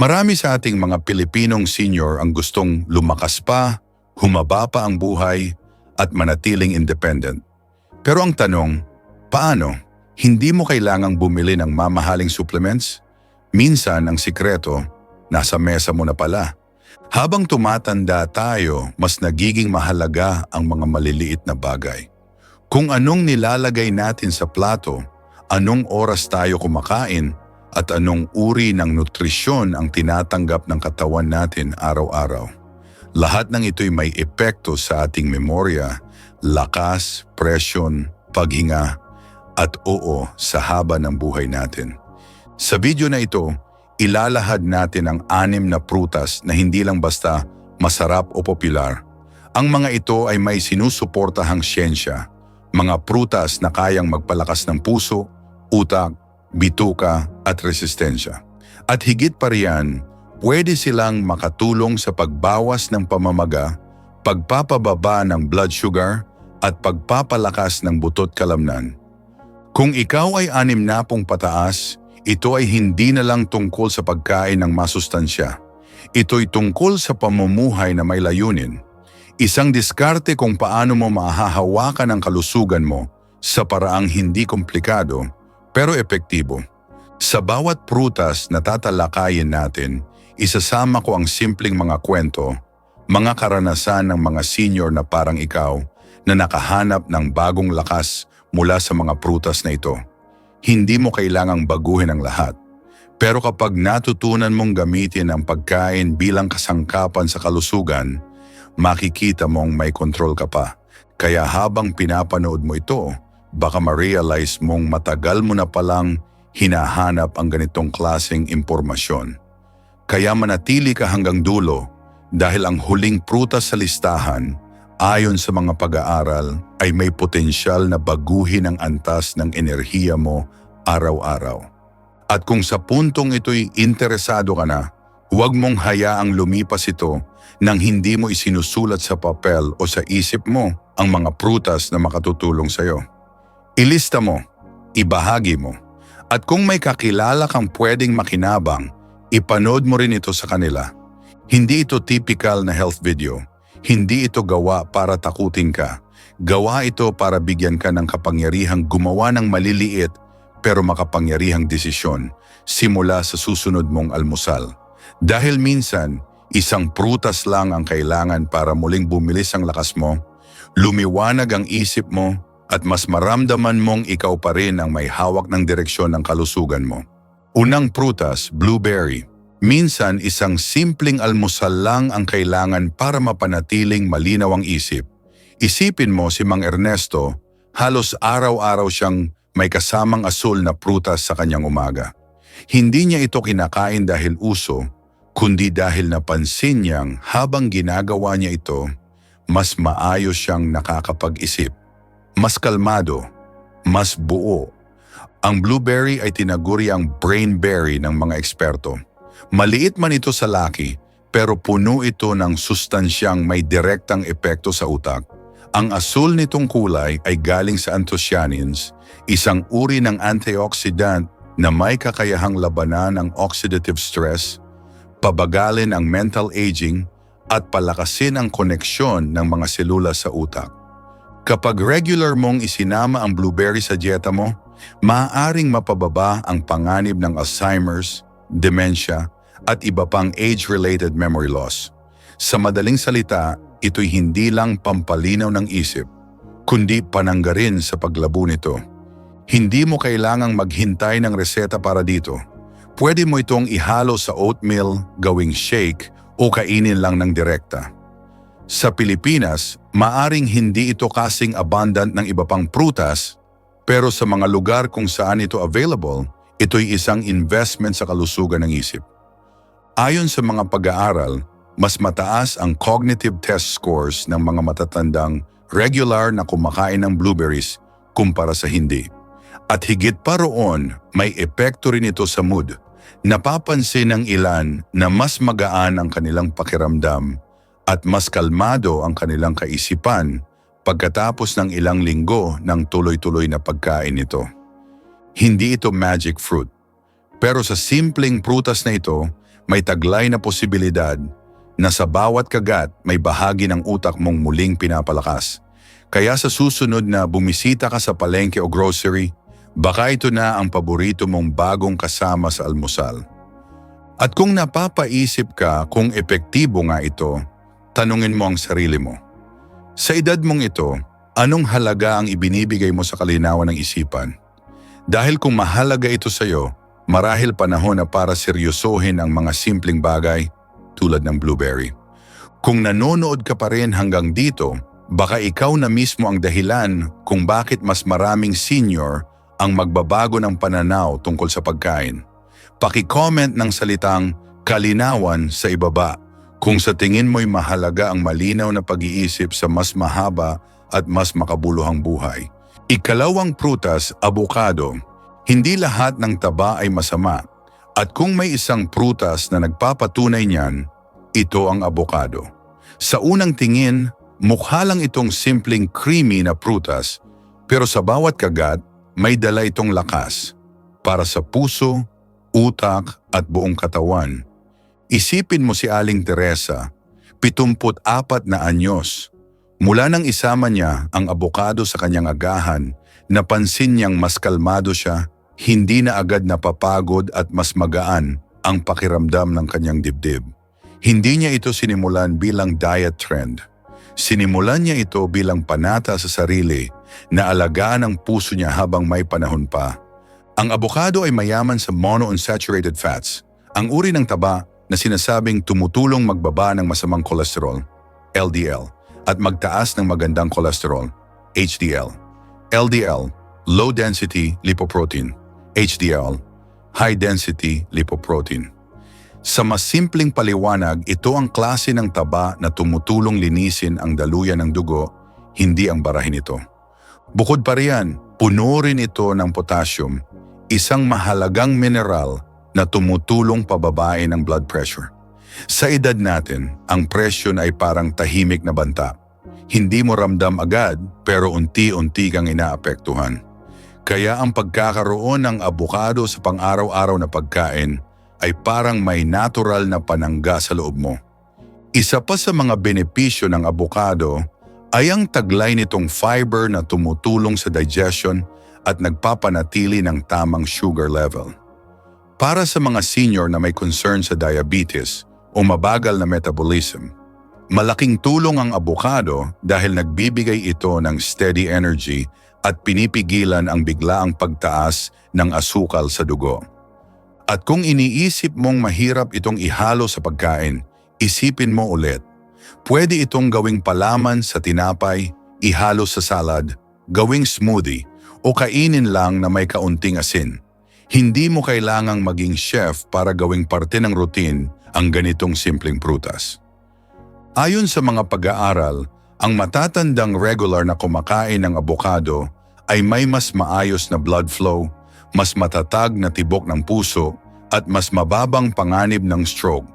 Marami sa ating mga Pilipinong senior ang gustong lumakas pa, humaba pa ang buhay, at manatiling independent. Pero ang tanong, paano? Hindi mo kailangang bumili ng mamahaling supplements? Minsan ang sikreto, nasa mesa mo na pala. Habang tumatanda tayo, mas nagiging mahalaga ang mga maliliit na bagay. Kung anong nilalagay natin sa plato, anong oras tayo kumakain, at anong uri ng nutrisyon ang tinatanggap ng katawan natin araw-araw. Lahat ng ito'y may epekto sa ating memorya, lakas, presyon, paghinga, at oo sa haba ng buhay natin. Sa video na ito, ilalahad natin ang anim na prutas na hindi lang basta masarap o popular. Ang mga ito ay may sinusuportahang siyensya, mga prutas na kayang magpalakas ng puso, utak, bituka at resistensya. At higit pa riyan, pwede silang makatulong sa pagbawas ng pamamaga, pagpapababa ng blood sugar at pagpapalakas ng butot kalamnan. Kung ikaw ay anim na pong pataas, ito ay hindi na lang tungkol sa pagkain ng masustansya. Ito'y tungkol sa pamumuhay na may layunin. Isang diskarte kung paano mo mahahawakan ang kalusugan mo sa paraang hindi komplikado pero epektibo. Sa bawat prutas na tatalakayin natin, isasama ko ang simpleng mga kwento, mga karanasan ng mga senior na parang ikaw na nakahanap ng bagong lakas mula sa mga prutas na ito. Hindi mo kailangang baguhin ang lahat. Pero kapag natutunan mong gamitin ang pagkain bilang kasangkapan sa kalusugan, makikita mong may kontrol ka pa. Kaya habang pinapanood mo ito, baka ma-realize mong matagal mo na palang hinahanap ang ganitong klaseng impormasyon. Kaya manatili ka hanggang dulo dahil ang huling prutas sa listahan ayon sa mga pag-aaral ay may potensyal na baguhin ang antas ng enerhiya mo araw-araw. At kung sa puntong ito'y interesado ka na, huwag mong hayaang lumipas ito nang hindi mo isinusulat sa papel o sa isip mo ang mga prutas na makatutulong sa iyo. Ilista mo, ibahagi mo, at kung may kakilala kang pwedeng makinabang, ipanood mo rin ito sa kanila. Hindi ito typical na health video. Hindi ito gawa para takutin ka. Gawa ito para bigyan ka ng kapangyarihang gumawa ng maliliit pero makapangyarihang desisyon simula sa susunod mong almusal. Dahil minsan, isang prutas lang ang kailangan para muling bumilis ang lakas mo, lumiwanag ang isip mo, at mas maramdaman mong ikaw pa rin ang may hawak ng direksyon ng kalusugan mo. Unang prutas, blueberry. Minsan isang simpleng almusal lang ang kailangan para mapanatiling malinaw ang isip. Isipin mo si Mang Ernesto, halos araw-araw siyang may kasamang asul na prutas sa kanyang umaga. Hindi niya ito kinakain dahil uso, kundi dahil napansin niyang habang ginagawa niya ito, mas maayos siyang nakakapag-isip. Mas kalmado, mas buo. Ang blueberry ay tinaguri ang brainberry ng mga eksperto. Maliit man ito sa laki, pero puno ito ng sustansyang may direktang epekto sa utak. Ang asul nitong kulay ay galing sa anthocyanins, isang uri ng antioxidant na may kakayahang labanan ang oxidative stress, pabagalin ang mental aging, at palakasin ang koneksyon ng mga selula sa utak. Kapag regular mong isinama ang blueberry sa dieta mo, maaaring mapababa ang panganib ng Alzheimer's, dementia, at iba pang age-related memory loss. Sa madaling salita, ito'y hindi lang pampalinaw ng isip, kundi panangga rin sa paglabo nito. Hindi mo kailangang maghintay ng reseta para dito. Pwede mo itong ihalo sa oatmeal, gawing shake, o kainin lang ng direkta. Sa Pilipinas, maaring hindi ito kasing abundant ng iba pang prutas, pero sa mga lugar kung saan ito available, ito'y isang investment sa kalusugan ng isip. Ayon sa mga pag-aaral, mas mataas ang cognitive test scores ng mga matatandang regular na kumakain ng blueberries kumpara sa hindi. At higit pa roon, may epekto rin ito sa mood. Napapansin ng ilan na mas magaan ang kanilang pakiramdam at mas kalmado ang kanilang kaisipan pagkatapos ng ilang linggo ng tuloy-tuloy na pagkain nito. Hindi ito magic fruit. Pero sa simpleng prutas na ito, may taglay na posibilidad na sa bawat kagat may bahagi ng utak mong muling pinapalakas. Kaya sa susunod na bumisita ka sa palengke o grocery, baka ito na ang paborito mong bagong kasama sa almusal. At kung napapaisip ka kung epektibo nga ito, tanungin mo ang sarili mo. Sa edad mong ito, anong halaga ang ibinibigay mo sa kalinawan ng isipan? Dahil kung mahalaga ito sa iyo, marahil panahon na para seryosohin ang mga simpleng bagay tulad ng blueberry. Kung nanonood ka pa rin hanggang dito, baka ikaw na mismo ang dahilan kung bakit mas maraming senior ang magbabago ng pananaw tungkol sa pagkain. Paki-comment ng salitang kalinawan sa ibaba kung sa tingin mo'y mahalaga ang malinaw na pag-iisip sa mas mahaba at mas makabuluhang buhay. Ikalawang prutas, abukado. Hindi lahat ng taba ay masama. At kung may isang prutas na nagpapatunay niyan, ito ang abukado. Sa unang tingin, mukha lang itong simpleng creamy na prutas, pero sa bawat kagat, may dala itong lakas para sa puso, utak at buong katawan. Isipin mo si Aling Teresa, 74 na anyos, Mula nang isama niya ang abokado sa kanyang agahan, napansin niyang mas kalmado siya, hindi na agad napapagod at mas magaan ang pakiramdam ng kanyang dibdib. Hindi niya ito sinimulan bilang diet trend. Sinimulan niya ito bilang panata sa sarili na alagaan ang puso niya habang may panahon pa. Ang abokado ay mayaman sa monounsaturated fats, ang uri ng taba na sinasabing tumutulong magbaba ng masamang kolesterol, LDL at magtaas ng magandang cholesterol, HDL. LDL, low density lipoprotein. HDL, high density lipoprotein. Sa mas simpleng paliwanag, ito ang klase ng taba na tumutulong linisin ang daluyan ng dugo, hindi ang barahin ito. Bukod pa riyan, puno rin ito ng potassium, isang mahalagang mineral na tumutulong pababain ang blood pressure. Sa edad natin, ang presyon ay parang tahimik na banta. Hindi mo ramdam agad pero unti-unti kang inaapektuhan. Kaya ang pagkakaroon ng abukado sa pang-araw-araw na pagkain ay parang may natural na panangga sa loob mo. Isa pa sa mga benepisyo ng abukado ay ang taglay nitong fiber na tumutulong sa digestion at nagpapanatili ng tamang sugar level. Para sa mga senior na may concern sa diabetes, o mabagal na metabolism. Malaking tulong ang abukado dahil nagbibigay ito ng steady energy at pinipigilan ang biglaang pagtaas ng asukal sa dugo. At kung iniisip mong mahirap itong ihalo sa pagkain, isipin mo ulit. Pwede itong gawing palaman sa tinapay, ihalo sa salad, gawing smoothie, o kainin lang na may kaunting asin. Hindi mo kailangang maging chef para gawing parte ng routine ang ganitong simpleng prutas. Ayon sa mga pag-aaral, ang matatandang regular na kumakain ng abokado ay may mas maayos na blood flow, mas matatag na tibok ng puso at mas mababang panganib ng stroke.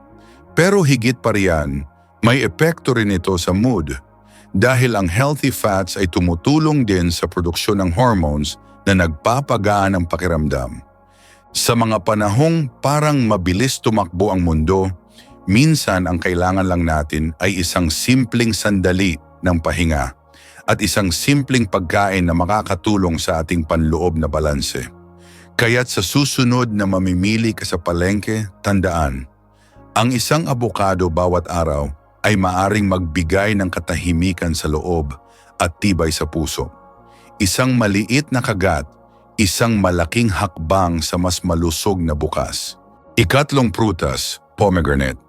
Pero higit pa riyan, may epekto rin ito sa mood dahil ang healthy fats ay tumutulong din sa produksyon ng hormones na nagpapagaan ng pakiramdam. Sa mga panahong parang mabilis tumakbo ang mundo, minsan ang kailangan lang natin ay isang simpleng sandali ng pahinga at isang simpleng pagkain na makakatulong sa ating panloob na balanse. Kaya't sa susunod na mamimili ka sa palengke, tandaan, ang isang abokado bawat araw ay maaring magbigay ng katahimikan sa loob at tibay sa puso. Isang maliit na kagat isang malaking hakbang sa mas malusog na bukas. Ikatlong prutas, pomegranate.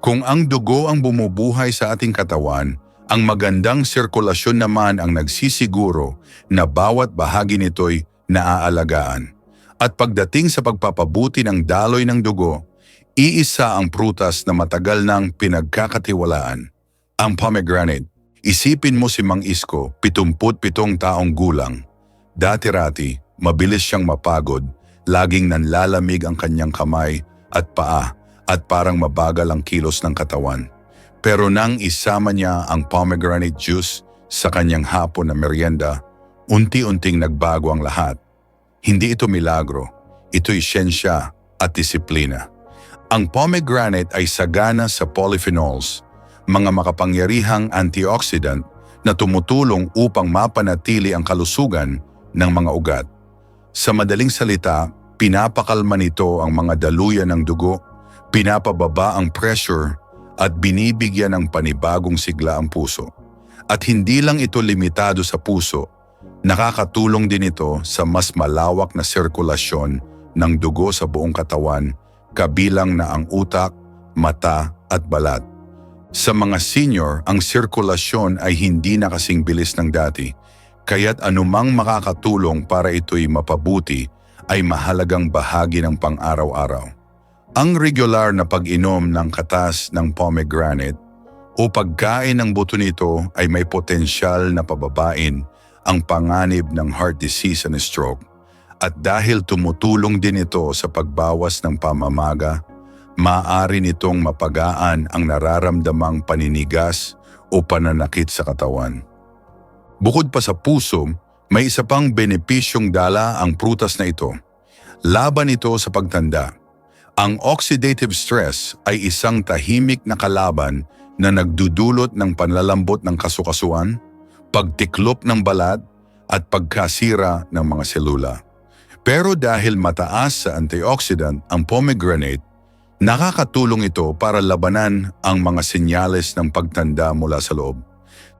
Kung ang dugo ang bumubuhay sa ating katawan, ang magandang sirkulasyon naman ang nagsisiguro na bawat bahagi nito'y naaalagaan. At pagdating sa pagpapabuti ng daloy ng dugo, iisa ang prutas na matagal nang pinagkakatiwalaan, ang pomegranate. Isipin mo si Mang Isko, 77 taong gulang. Dati-rati, Mabilis siyang mapagod, laging nanlalamig ang kanyang kamay at paa at parang mabagal ang kilos ng katawan. Pero nang isama niya ang pomegranate juice sa kanyang hapon na merienda, unti-unting nagbago ang lahat. Hindi ito milagro, ito'y siyensya at disiplina. Ang pomegranate ay sagana sa polyphenols, mga makapangyarihang antioxidant na tumutulong upang mapanatili ang kalusugan ng mga ugat. Sa madaling salita, pinapakalma nito ang mga daluyan ng dugo, pinapababa ang pressure at binibigyan ng panibagong sigla ang puso. At hindi lang ito limitado sa puso, nakakatulong din ito sa mas malawak na sirkulasyon ng dugo sa buong katawan, kabilang na ang utak, mata at balat. Sa mga senior, ang sirkulasyon ay hindi na kasing bilis ng dati, kaya't anumang makakatulong para ito'y mapabuti ay mahalagang bahagi ng pang-araw-araw. Ang regular na pag-inom ng katas ng pomegranate o pagkain ng buto nito ay may potensyal na pababain ang panganib ng heart disease and stroke. At dahil tumutulong din ito sa pagbawas ng pamamaga, maaari nitong mapagaan ang nararamdamang paninigas o pananakit sa katawan. Bukod pa sa puso, may isa pang benepisyong dala ang prutas na ito. Laban ito sa pagtanda. Ang oxidative stress ay isang tahimik na kalaban na nagdudulot ng panlalambot ng kasukasuan, pagtiklop ng balat at pagkasira ng mga selula. Pero dahil mataas sa antioxidant ang pomegranate, nakakatulong ito para labanan ang mga senyales ng pagtanda mula sa loob.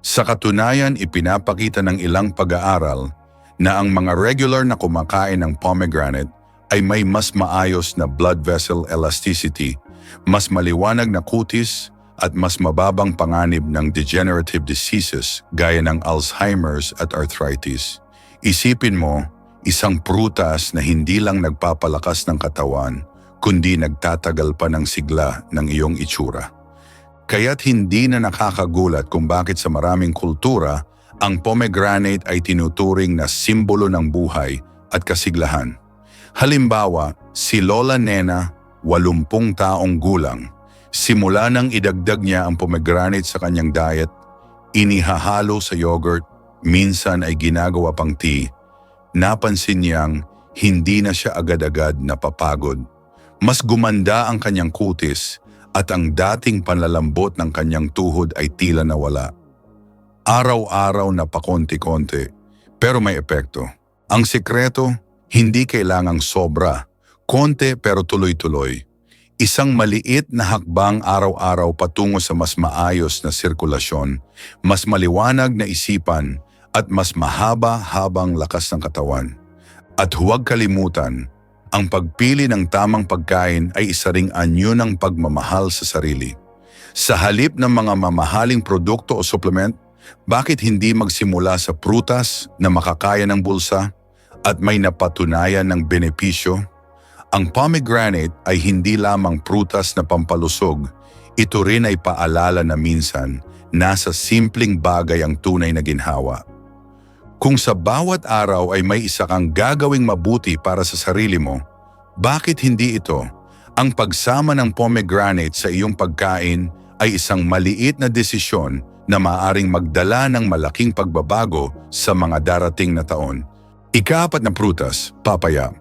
Sa katunayan, ipinapakita ng ilang pag-aaral na ang mga regular na kumakain ng pomegranate ay may mas maayos na blood vessel elasticity, mas maliwanag na kutis at mas mababang panganib ng degenerative diseases gaya ng Alzheimer's at arthritis. Isipin mo, isang prutas na hindi lang nagpapalakas ng katawan, kundi nagtatagal pa ng sigla ng iyong itsura. Kaya't hindi na nakakagulat kung bakit sa maraming kultura, ang pomegranate ay tinuturing na simbolo ng buhay at kasiglahan. Halimbawa, si Lola Nena, 80 taong gulang, simula nang idagdag niya ang pomegranate sa kanyang diet, inihahalo sa yogurt, minsan ay ginagawa pang tea, napansin niyang hindi na siya agad-agad napapagod. Mas gumanda ang kanyang kutis at ang dating panlalambot ng kanyang tuhod ay tila nawala. Araw-araw na pakonti-konti, pero may epekto. Ang sikreto, hindi kailangang sobra, konti pero tuloy-tuloy. Isang maliit na hakbang araw-araw patungo sa mas maayos na sirkulasyon, mas maliwanag na isipan, at mas mahaba-habang lakas ng katawan. At huwag kalimutan, ang pagpili ng tamang pagkain ay isa ring anyo ng pagmamahal sa sarili. Sa halip ng mga mamahaling produkto o supplement, bakit hindi magsimula sa prutas na makakaya ng bulsa at may napatunayan ng benepisyo? Ang pomegranate ay hindi lamang prutas na pampalusog, ito rin ay paalala na minsan nasa simpleng bagay ang tunay na ginhawa. Kung sa bawat araw ay may isa kang gagawing mabuti para sa sarili mo, bakit hindi ito? Ang pagsama ng pomegranate sa iyong pagkain ay isang maliit na desisyon na maaring magdala ng malaking pagbabago sa mga darating na taon. Ikaapat na prutas, papaya.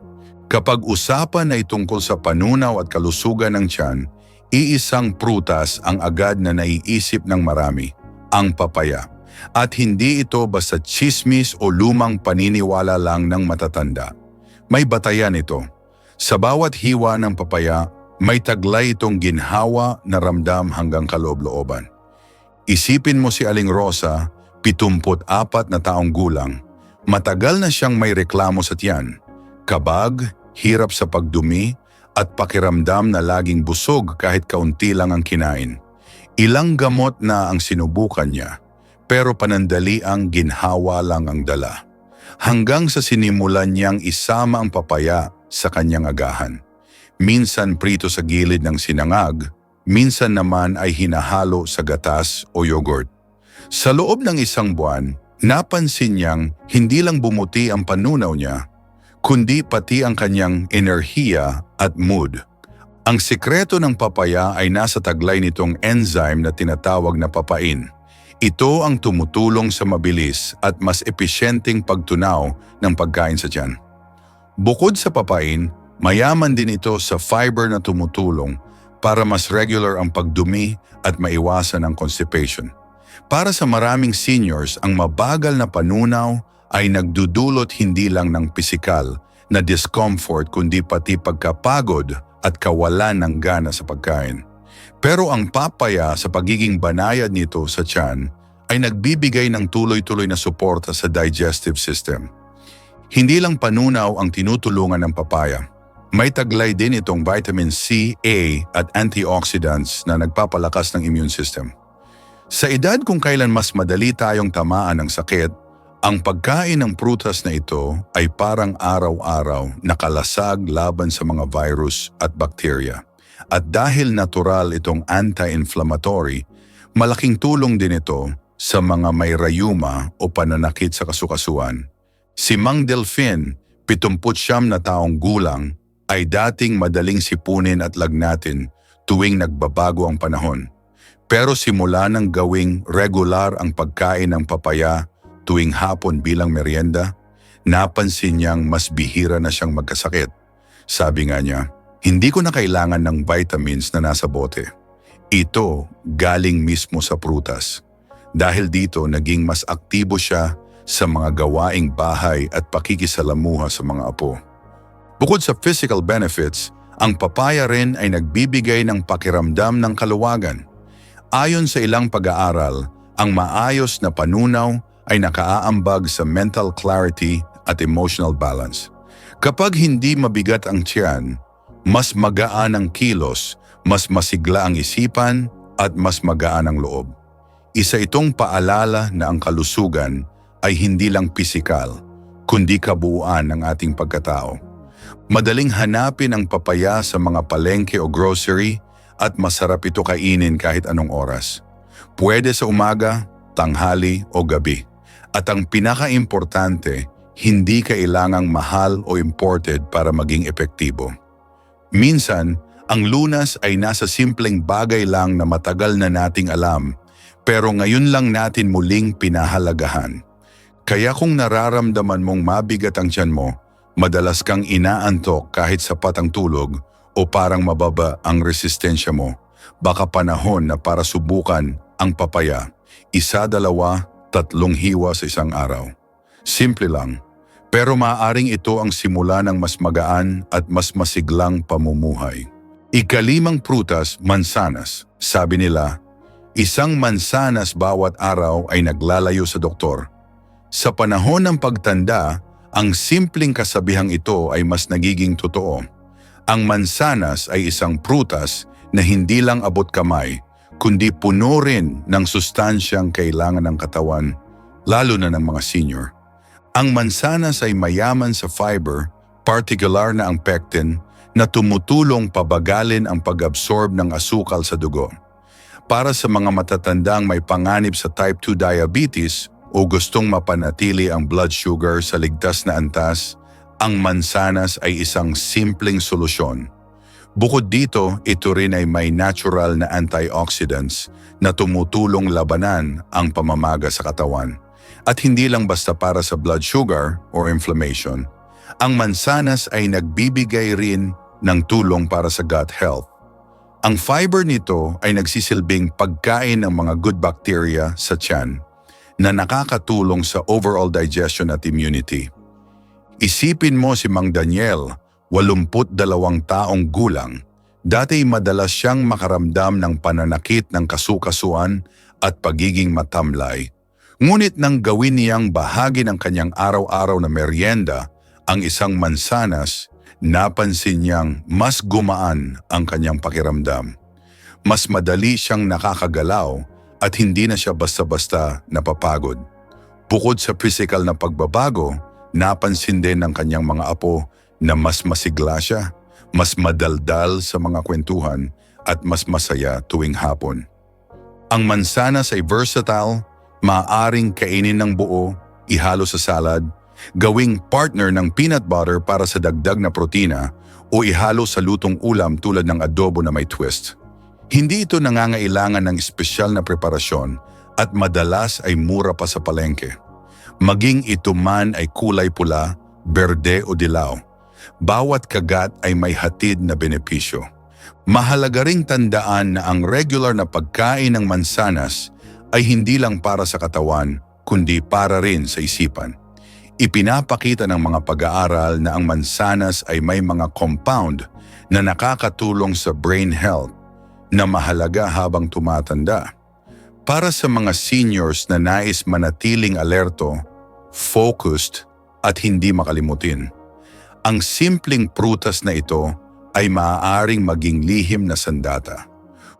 Kapag usapan ay tungkol sa panunaw at kalusugan ng tiyan, iisang prutas ang agad na naiisip ng marami, ang papaya. At hindi ito basta chismis o lumang paniniwala lang ng matatanda. May batayan ito. Sa bawat hiwa ng papaya, may taglay itong ginhawa na ramdam hanggang kaloob-looban. Isipin mo si Aling Rosa, 74 na taong gulang. Matagal na siyang may reklamo sa tiyan. Kabag, hirap sa pagdumi, at pakiramdam na laging busog kahit kaunti lang ang kinain. Ilang gamot na ang sinubukan niya, pero panandali ang ginhawa lang ang dala. Hanggang sa sinimulan niyang isama ang papaya sa kanyang agahan. Minsan prito sa gilid ng sinangag, minsan naman ay hinahalo sa gatas o yogurt. Sa loob ng isang buwan, napansin niyang hindi lang bumuti ang panunaw niya, kundi pati ang kanyang enerhiya at mood. Ang sikreto ng papaya ay nasa taglay nitong enzyme na tinatawag na papain. Ito ang tumutulong sa mabilis at mas episyenteng pagtunaw ng pagkain sa tiyan. Bukod sa papain, mayaman din ito sa fiber na tumutulong para mas regular ang pagdumi at maiwasan ang constipation. Para sa maraming seniors, ang mabagal na panunaw ay nagdudulot hindi lang ng pisikal na discomfort kundi pati pagkapagod at kawalan ng gana sa pagkain. Pero ang papaya sa pagiging banayad nito sa tiyan ay nagbibigay ng tuloy-tuloy na suporta sa digestive system. Hindi lang panunaw ang tinutulungan ng papaya. May taglay din itong vitamin C, A at antioxidants na nagpapalakas ng immune system. Sa edad kung kailan mas madali tayong tamaan ng sakit, ang pagkain ng prutas na ito ay parang araw-araw nakalasag laban sa mga virus at bakterya. At dahil natural itong anti-inflammatory, malaking tulong din ito sa mga may rayuma o pananakit sa kasukasuan. Si Mang Delfin, 79 na taong gulang, ay dating madaling sipunin at lagnatin tuwing nagbabago ang panahon. Pero simula nang gawing regular ang pagkain ng papaya tuwing hapon bilang merienda, napansin niyang mas bihira na siyang magkasakit. Sabi nga niya, hindi ko na kailangan ng vitamins na nasa bote. Ito galing mismo sa prutas. Dahil dito naging mas aktibo siya sa mga gawaing bahay at pakikisalamuha sa mga apo. Bukod sa physical benefits, ang papaya rin ay nagbibigay ng pakiramdam ng kaluwagan. Ayon sa ilang pag-aaral, ang maayos na panunaw ay nakaaambag sa mental clarity at emotional balance. Kapag hindi mabigat ang tiyan, mas magaan ang kilos, mas masigla ang isipan, at mas magaan ang loob. Isa itong paalala na ang kalusugan ay hindi lang pisikal, kundi kabuuan ng ating pagkatao. Madaling hanapin ang papaya sa mga palengke o grocery at masarap ito kainin kahit anong oras. Pwede sa umaga, tanghali o gabi. At ang pinaka-importante, hindi kailangang mahal o imported para maging epektibo. Minsan, ang lunas ay nasa simpleng bagay lang na matagal na nating alam, pero ngayon lang natin muling pinahalagahan. Kaya kung nararamdaman mong mabigat ang tiyan mo, madalas kang inaantok kahit sapat ang tulog, o parang mababa ang resistensya mo, baka panahon na para subukan ang papaya. Isa, dalawa, tatlong hiwa sa isang araw. Simple lang, pero maaaring ito ang simula ng mas magaan at mas masiglang pamumuhay. Ikalimang prutas, mansanas. Sabi nila, isang mansanas bawat araw ay naglalayo sa doktor. Sa panahon ng pagtanda, ang simpleng kasabihang ito ay mas nagiging totoo. Ang mansanas ay isang prutas na hindi lang abot kamay, kundi puno rin ng sustansyang kailangan ng katawan, lalo na ng mga senior. Ang mansanas ay mayaman sa fiber, particular na ang pectin, na tumutulong pabagalin ang pag-absorb ng asukal sa dugo. Para sa mga matatandang may panganib sa type 2 diabetes o gustong mapanatili ang blood sugar sa ligtas na antas, ang mansanas ay isang simpleng solusyon. Bukod dito, ito rin ay may natural na antioxidants na tumutulong labanan ang pamamaga sa katawan. At hindi lang basta para sa blood sugar or inflammation. Ang mansanas ay nagbibigay rin ng tulong para sa gut health. Ang fiber nito ay nagsisilbing pagkain ng mga good bacteria sa tiyan na nakakatulong sa overall digestion at immunity. Isipin mo si Mang Daniel, 82 taong gulang, dati madalas siyang makaramdam ng pananakit ng kasukasuan at pagiging matamlay. Ngunit nang gawin niyang bahagi ng kanyang araw-araw na merienda ang isang mansanas, napansin niyang mas gumaan ang kanyang pakiramdam. Mas madali siyang nakakagalaw at hindi na siya basta-basta napapagod. Bukod sa physical na pagbabago, Napansin din ng kanyang mga apo na mas masigla siya, mas madaldal sa mga kwentuhan at mas masaya tuwing hapon. Ang mansanas ay versatile, maaaring kainin ng buo, ihalo sa salad, gawing partner ng peanut butter para sa dagdag na protina o ihalo sa lutong ulam tulad ng adobo na may twist. Hindi ito nangangailangan ng espesyal na preparasyon at madalas ay mura pa sa palengke maging ito man ay kulay pula, berde o dilaw. Bawat kagat ay may hatid na benepisyo. Mahalaga ring tandaan na ang regular na pagkain ng mansanas ay hindi lang para sa katawan, kundi para rin sa isipan. Ipinapakita ng mga pag-aaral na ang mansanas ay may mga compound na nakakatulong sa brain health na mahalaga habang tumatanda. Para sa mga seniors na nais manatiling alerto, focused at hindi makalimutin, ang simpleng prutas na ito ay maaaring maging lihim na sandata.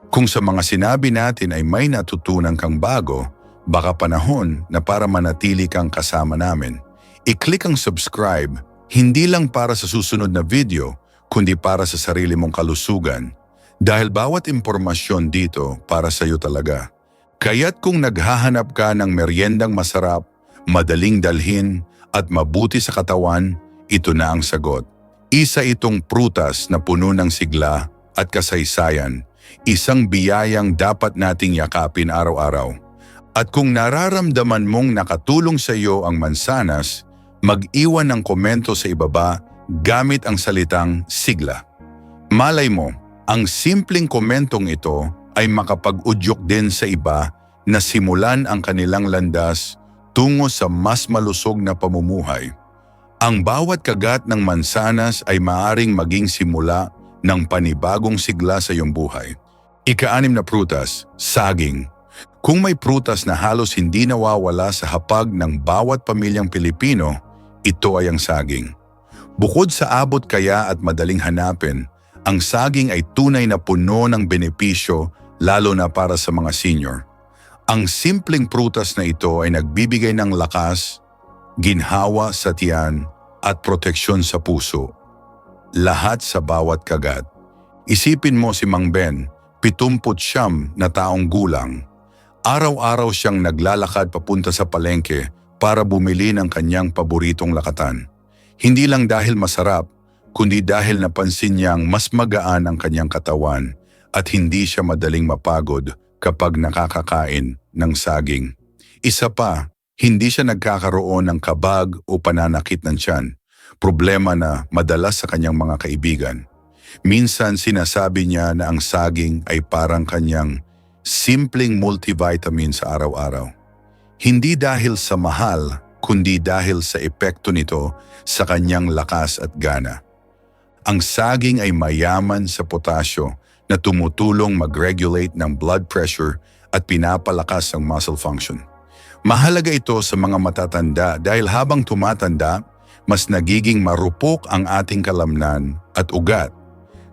Kung sa mga sinabi natin ay may natutunan kang bago, baka panahon na para manatili kang kasama namin. I-click ang subscribe, hindi lang para sa susunod na video, kundi para sa sarili mong kalusugan. Dahil bawat impormasyon dito para sa iyo talaga. Kaya't kung naghahanap ka ng meriendang masarap, madaling dalhin, at mabuti sa katawan, ito na ang sagot. Isa itong prutas na puno ng sigla at kasaysayan, isang biyayang dapat nating yakapin araw-araw. At kung nararamdaman mong nakatulong sa iyo ang mansanas, mag-iwan ng komento sa ibaba gamit ang salitang sigla. Malay mo, ang simpleng komentong ito ay makapag-udyok din sa iba na simulan ang kanilang landas tungo sa mas malusog na pamumuhay. Ang bawat kagat ng mansanas ay maaring maging simula ng panibagong sigla sa iyong buhay. Ika-anim na prutas, saging. Kung may prutas na halos hindi nawawala sa hapag ng bawat pamilyang Pilipino, ito ay ang saging. Bukod sa abot kaya at madaling hanapin, ang saging ay tunay na puno ng benepisyo lalo na para sa mga senior. Ang simpleng prutas na ito ay nagbibigay ng lakas, ginhawa sa tiyan at proteksyon sa puso. Lahat sa bawat kagat. Isipin mo si Mang Ben, 70 siyam na taong gulang. Araw-araw siyang naglalakad papunta sa palengke para bumili ng kanyang paboritong lakatan. Hindi lang dahil masarap, kundi dahil napansin niyang mas magaan ang kanyang katawan at hindi siya madaling mapagod kapag nakakakain ng saging. Isa pa, hindi siya nagkakaroon ng kabag o pananakit ng tiyan, problema na madalas sa kanyang mga kaibigan. Minsan sinasabi niya na ang saging ay parang kanyang simpleng multivitamin sa araw-araw. Hindi dahil sa mahal, kundi dahil sa epekto nito sa kanyang lakas at gana. Ang saging ay mayaman sa potasyo na tumutulong mag-regulate ng blood pressure at pinapalakas ang muscle function. Mahalaga ito sa mga matatanda dahil habang tumatanda, mas nagiging marupok ang ating kalamnan at ugat.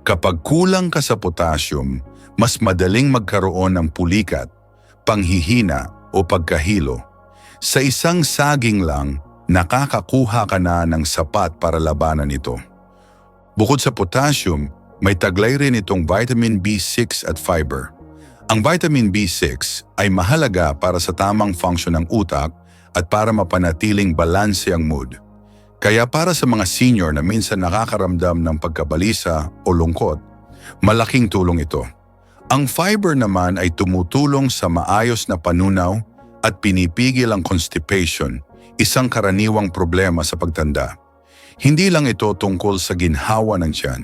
Kapag kulang ka sa potassium, mas madaling magkaroon ng pulikat, panghihina o pagkahilo. Sa isang saging lang, nakakakuha ka na ng sapat para labanan ito. Bukod sa potassium, may taglay rin itong vitamin B6 at fiber. Ang vitamin B6 ay mahalaga para sa tamang function ng utak at para mapanatiling balanse ang mood. Kaya para sa mga senior na minsan nakakaramdam ng pagkabalisa o lungkot, malaking tulong ito. Ang fiber naman ay tumutulong sa maayos na panunaw at pinipigil ang constipation, isang karaniwang problema sa pagtanda. Hindi lang ito tungkol sa ginhawa ng tiyan,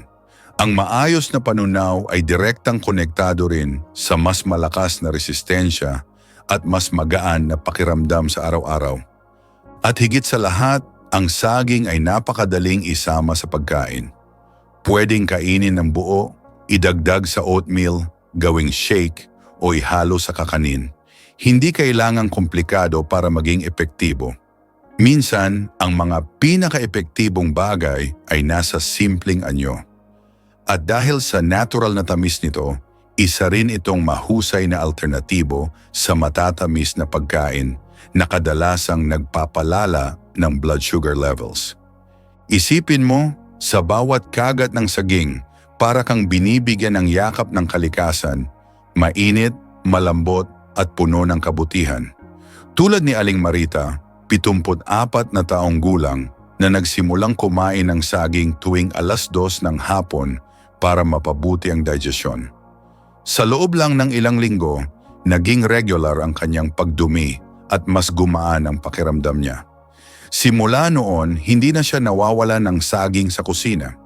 ang maayos na panunaw ay direktang konektado rin sa mas malakas na resistensya at mas magaan na pakiramdam sa araw-araw. At higit sa lahat, ang saging ay napakadaling isama sa pagkain. Pwedeng kainin ng buo, idagdag sa oatmeal, gawing shake o ihalo sa kakanin. Hindi kailangang komplikado para maging epektibo. Minsan, ang mga pinaka-epektibong bagay ay nasa simpleng anyo. At dahil sa natural na tamis nito, isa rin itong mahusay na alternatibo sa matatamis na pagkain na kadalasang nagpapalala ng blood sugar levels. Isipin mo, sa bawat kagat ng saging, para kang binibigyan ng yakap ng kalikasan, mainit, malambot at puno ng kabutihan. Tulad ni Aling Marita, 74 na taong gulang na nagsimulang kumain ng saging tuwing alas dos ng hapon para mapabuti ang digestion. Sa loob lang ng ilang linggo, naging regular ang kanyang pagdumi at mas gumaan ang pakiramdam niya. Simula noon, hindi na siya nawawala ng saging sa kusina.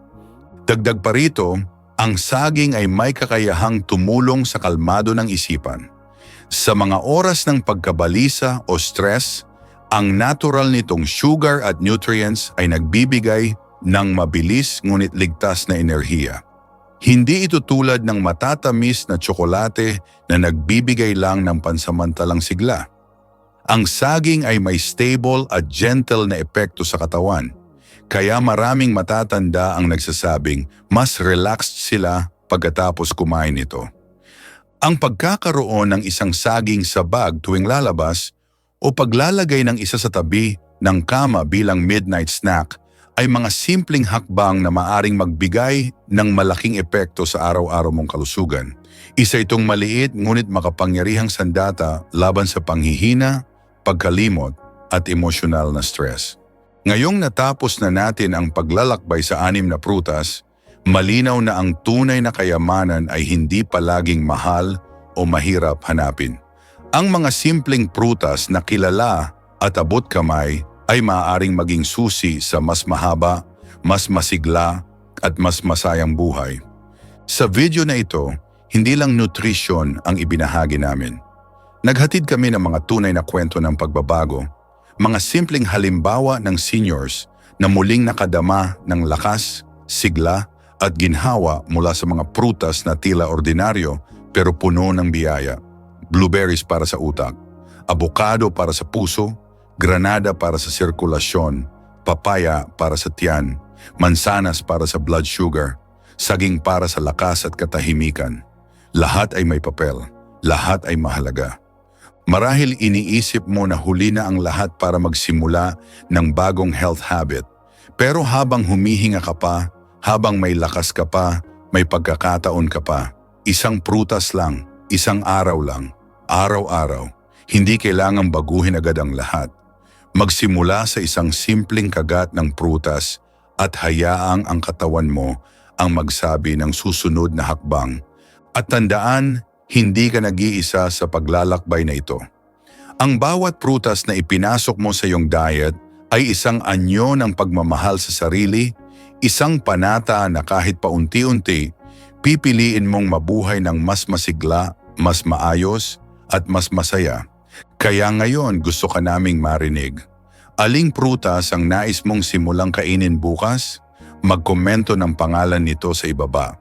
Dagdag pa rito, Ang saging ay may kakayahang tumulong sa kalmado ng isipan. Sa mga oras ng pagkabalisa o stress, ang natural nitong sugar at nutrients ay nagbibigay ng mabilis ngunit ligtas na enerhiya. Hindi ito tulad ng matatamis na tsokolate na nagbibigay lang ng pansamantalang sigla. Ang saging ay may stable at gentle na epekto sa katawan. Kaya maraming matatanda ang nagsasabing mas relaxed sila pagkatapos kumain nito. Ang pagkakaroon ng isang saging sa bag tuwing lalabas o paglalagay ng isa sa tabi ng kama bilang midnight snack ay mga simpleng hakbang na maaring magbigay ng malaking epekto sa araw-araw mong kalusugan. Isa itong maliit ngunit makapangyarihang sandata laban sa panghihina, pagkalimot at emosyonal na stress. Ngayong natapos na natin ang paglalakbay sa anim na prutas, malinaw na ang tunay na kayamanan ay hindi palaging mahal o mahirap hanapin. Ang mga simpleng prutas na kilala at abot kamay ay maaaring maging susi sa mas mahaba, mas masigla at mas masayang buhay. Sa video na ito, hindi lang nutrition ang ibinahagi namin. Naghatid kami ng mga tunay na kwento ng pagbabago mga simpleng halimbawa ng seniors na muling nakadama ng lakas, sigla at ginhawa mula sa mga prutas na tila ordinaryo pero puno ng biyaya. Blueberries para sa utak, abokado para sa puso, granada para sa sirkulasyon, papaya para sa tiyan, mansanas para sa blood sugar, saging para sa lakas at katahimikan. Lahat ay may papel, lahat ay mahalaga. Marahil iniisip mo na huli na ang lahat para magsimula ng bagong health habit. Pero habang humihinga ka pa, habang may lakas ka pa, may pagkakataon ka pa, isang prutas lang, isang araw lang, araw-araw, hindi kailangang baguhin agad ang lahat. Magsimula sa isang simpleng kagat ng prutas at hayaang ang katawan mo ang magsabi ng susunod na hakbang. At tandaan, hindi ka nag-iisa sa paglalakbay na ito. Ang bawat prutas na ipinasok mo sa iyong diet ay isang anyo ng pagmamahal sa sarili, isang panata na kahit paunti-unti, pipiliin mong mabuhay ng mas masigla, mas maayos, at mas masaya. Kaya ngayon gusto ka naming marinig. Aling prutas ang nais mong simulang kainin bukas? Magkomento ng pangalan nito sa ibaba.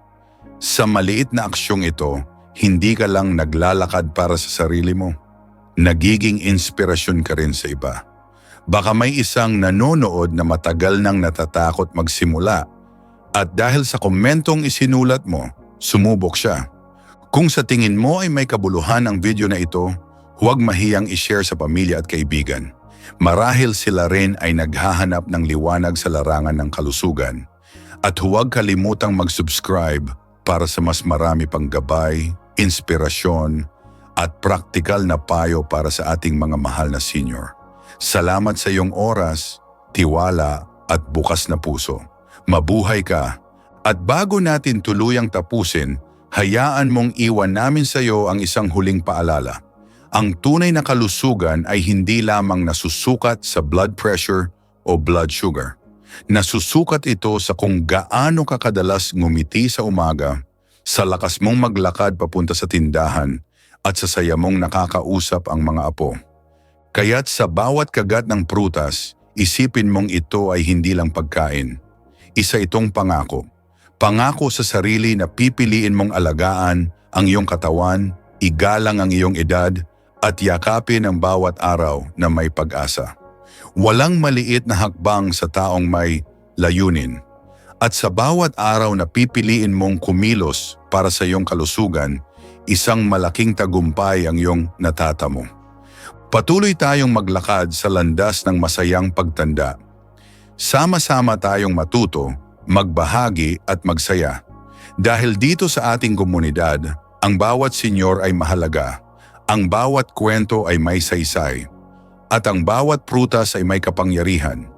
Sa maliit na aksyong ito, hindi ka lang naglalakad para sa sarili mo. Nagiging inspirasyon ka rin sa iba. Baka may isang nanonood na matagal nang natatakot magsimula at dahil sa komentong isinulat mo, sumubok siya. Kung sa tingin mo ay may kabuluhan ang video na ito, huwag mahiyang ishare sa pamilya at kaibigan. Marahil sila rin ay naghahanap ng liwanag sa larangan ng kalusugan. At huwag kalimutang mag-subscribe para sa mas marami pang gabay, inspirasyon, at praktikal na payo para sa ating mga mahal na senior. Salamat sa iyong oras, tiwala at bukas na puso. Mabuhay ka. At bago natin tuluyang tapusin, hayaan mong iwan namin sa iyo ang isang huling paalala. Ang tunay na kalusugan ay hindi lamang nasusukat sa blood pressure o blood sugar. Nasusukat ito sa kung gaano ka kadalas ngumiti sa umaga, sa lakas mong maglakad papunta sa tindahan at sa saya mong nakakausap ang mga apo. Kaya't sa bawat kagat ng prutas, isipin mong ito ay hindi lang pagkain. Isa itong pangako. Pangako sa sarili na pipiliin mong alagaan ang iyong katawan, igalang ang iyong edad, at yakapin ang bawat araw na may pag-asa. Walang maliit na hakbang sa taong may layunin. At sa bawat araw na pipiliin mong kumilos para sa iyong kalusugan, isang malaking tagumpay ang iyong natatamo. Patuloy tayong maglakad sa landas ng masayang pagtanda. Sama-sama tayong matuto, magbahagi at magsaya. Dahil dito sa ating komunidad, ang bawat senyor ay mahalaga, ang bawat kwento ay may saysay, at ang bawat prutas ay may kapangyarihan –